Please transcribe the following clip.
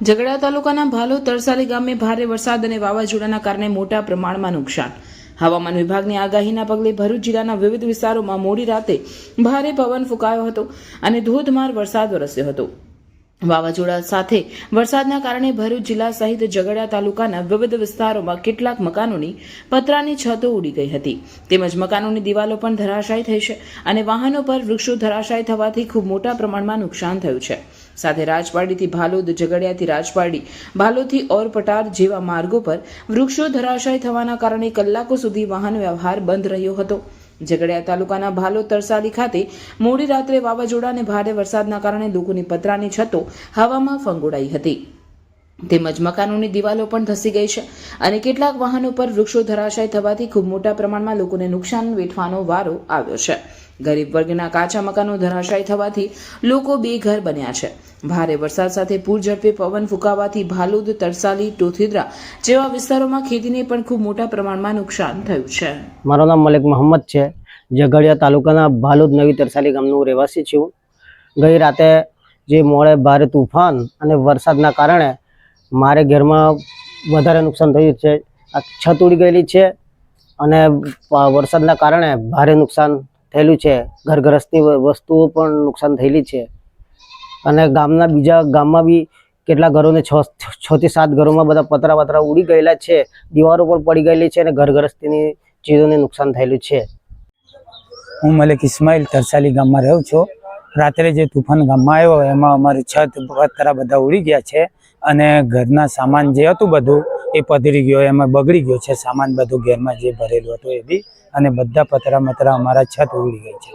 ઝઘડા તાલુકાના ભાલો તરસાલી ગામે ભારે વરસાદ અને વાવાઝોડાના કારણે મોટા પ્રમાણમાં નુકસાન. હવામાન વિભાગની આગાહીના પગલે ભરૂચ જિલ્લાના વિવિધ વિસ્તારોમાં મોડી રાતે ભારે પવન ફૂંકાયો હતો અને ધોધમાર વરસાદ વરસ્યો હતો. વાવાઝોડા સાથે વરસાદના કારણે ભરૂચ જિલ્લા સહિત ઝઘડા તાલુકાના વિવિધ વિસ્તારોમાં કેટલાક મકાનોની પતરાની છતો ઉડી ગઈ હતી. તેમજ મકાનોની દિવાલો પણ ધરાશાયી થઈ છે અને વાહનો પર વૃક્ષો ધરાશાયી થવાથી ખૂબ મોટા પ્રમાણમાં નુકસાન થયું છે. સાથે રાજપાડીથી ભાલોદ, ઝઘડિયાથી રાજપાડી, ભાલોદથી ઓરપટાર જેવા માર્ગો પર વૃક્ષો ધરાશાયી થવાના કારણે કલાકો સુધી વાહન વ્યવહાર બંધ રહ્યો હતો. ઝઘડિયા તાલુકાના ભાલો તરસાલી ખાતે મોડી રાત્રે વાવાઝોડા અને ભારે વરસાદના કારણે લોકોની પતરાની છતો હવામાં ફંગોળાઈ હતી. તેમજ મકાનોની દિવાલો પણ ધસી ગઈ છે અને કેટલાક વાહનો પર વૃક્ષો ધરાશાય થવાથી ખૂબ મોટા પ્રમાણમાં લોકોને નુકસાન વેઠવાનો વારો આવ્યો છે. ગરીબ વર્ગના કાચા મકાનો ધરાશાય થવાથી લોકો બેઘર બન્યા છે. ભારે વરસાદ સાથે પૂર ઝડપે પવન ફૂંકાવાથી ભાલુદ, તરસાલી, ટોથિદ્રા જેવા વિસ્તારોમાં ખેતીને પણ ખૂબ મોટા પ્રમાણમાં નુકસાન થયું છે. મારું નામ મલિક મોહમ્મદ છે. ઝઘડિયા તાલુકાના ભાલુદ નવી તરસાલી ગામનો રહેવાસી છું. ગઈ રાતે જે મોડે ભારે તુફાન અને વરસાદના કારણે મારે ઘરમાં વધારે નુકસાન થયું છે. આ છત ઉડી ગયેલી છે અને વરસાદના કારણે ભારે નુકસાન થયેલું છે. ઘરગ્રસ્તી વસ્તુઓ પણ નુકસાન થયેલી છે. અને ગામના બીજા, ગામમાં બી કેટલા ઘરોને છ છથી સાત ઘરોમાં બધા પતરા પતરા ઉડી ગયેલા છે. દીવારો પણ પડી ગયેલી છે અને ઘરગ્રસ્તીની ચીજોને નુકસાન થયેલું છે. હું મલિક ઇસ્માઇલ તરસાલી ગામમાં રહું છું. રાત્રે જે તુફાન ગામમાં આવ્યો એમાં અમારી છત પતરા બધા ઉડી ગયા છે અને ઘરના સામાન જે હતું બધું એ પધરી ગયો, એમાં બગડી ગયો છે. સામાન બધું ઘરમાં જે ભરેલું હતું એ બી અને બધા પતરા મતરા અમારા છત ઉડી ગઈ છે.